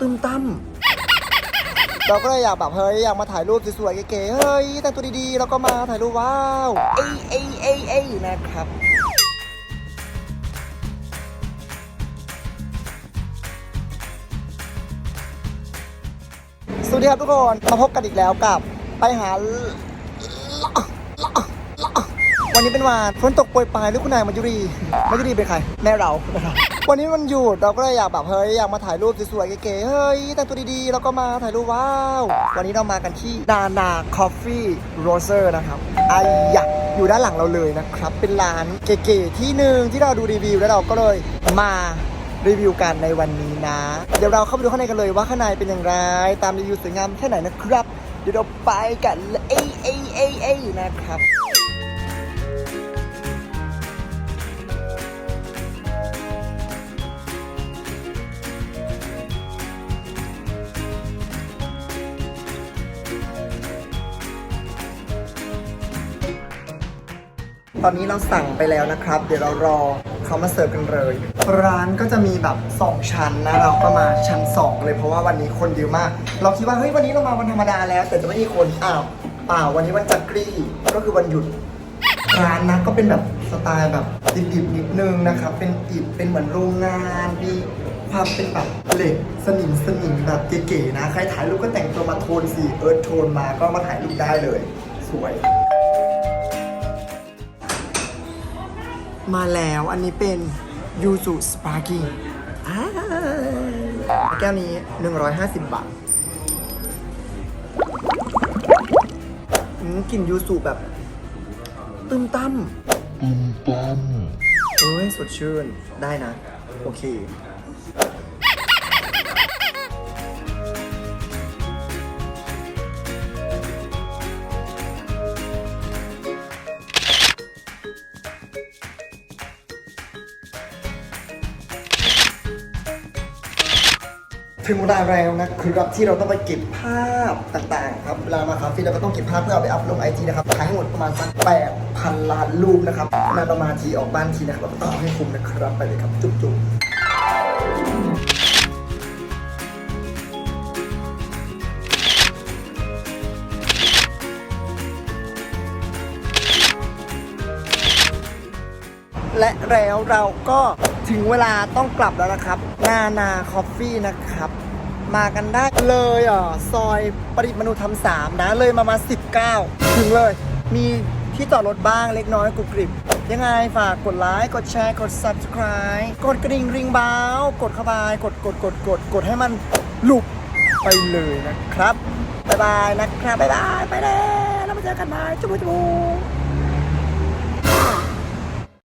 ตึมตั้มเราก็เลยอยากแบบเฮ้ยอยากมาถ่ายรูปสวยๆเก๋ๆเฮ้ยแต่งตัวดีๆแล้วก็มาถ่ายรูปว้าวเอ้ยเอ้ยเอ้ยเอ้ยนะครับสวัสดีครับทุกคนมาพบกันอีกแล้วกับไปหา วันนี้เป็นวันฝนตกโปรยปลายหรือคุณนายมายุรีมายุรีเป็นใคร แม่เรา วันนี้มันหยุดเราก็เลยอยากแบบเฮ้ยอยากมาถ่ายรูปสวยๆเก๋ๆเฮ้ยแต่งตัวดีๆแล้วก็มาถ่ายรูปว้าว วันนี้เรามากันที่นานาคอฟฟี่โรเซอร์นะครับไอยักอยู่ด้านหลังเราเลยนะครับ เป็นร้านเก๋ๆที่หนึ่งที่เราดูรีวิวแล้วเราก็เลยมารีวิวกันในวันนี้นะ เดี๋ยวเราเข้าไปดูข้างในกันเลยว่าข้างในเป็นอย่างไร ตามรีวิวสวยงามแค่ไหนนะครับ เดี๋ยวเราไปกันเลยเอ้ยเอ้ยเอ้ยเอ้ยนะครับ ตอนนี้เราสั่งไปแล้วนะครับ เดี๋ยวเรารอเขามาเสิร์ฟกันเลย ร้านก็จะมีแบบ 2 ชั้นนะ เราก็มาชั้น 2 เลยเพราะว่าวันนี้คนเยอะมาก เราคิดว่าเฮ้ยวันนี้เรามาวันธรรมดาแล้ว แต่จะไม่มีคนอ้าวเปล่าวันนี้วันจักรีก็คือวันหยุดร้านนะก็เป็นแบบสไตล์แบบดิบๆนิดนึงนะครับ เป็นอิฐเป็นเหมือนโรงงานมีความเป็นแบบเหล็กสนิมสนิมแบบเก๋ๆนะ ใครถ่ายรูปก็แต่งตัวมาโทนสีเอิร์ธโทนมาก็มาถ่ายรูปได้เลย สวย มาแล้วอันนี้เป็นยูสุสปาร์กิ้งแก้วนี้ 150 บาทอืมกลิ่นยูสุแบบ ตึมตั้มตึมตั้มเอ้ย สดชื่นได้นะ โอเค ถึงเวลาแล้วนะครับที่เราต้องไปเก็บภาพต่างๆครับเวลามาคาเฟ่เราก็ต้องเก็บภาพเพื่อเอาไปอัพลงไอจีนะครับถ่ายให้หมดประมาณสักแปดพันล้านรูปนะครับนานเรามาทีออกบ้านทีนะครับเราต้องให้คุ้มนะครับไปเลยครับจุ๊บๆและแล้วเราก็ ถึงเวลาต้องกลับแล้วนะครับ นานาคอฟฟี่นะครับ มากันได้เลยอะซอยปริมณูธรรมสามนะ เลยมามา 19 ถึงเลย มีที่จอดรถบ้างเล็กน้อยกรุบกริบ ยังไงฝากกดไลค์กดแชร์กด subscribe กดกระดิ่งริงบ้าวกดเข้าไปกดกดกดกดกดให้มันหลุบไปเลยนะครับ บ๊ายบายนะครับ บ๊ายบาย ไปแล้วเรามาเจอกันใหม่จุ๊บจุ๊บ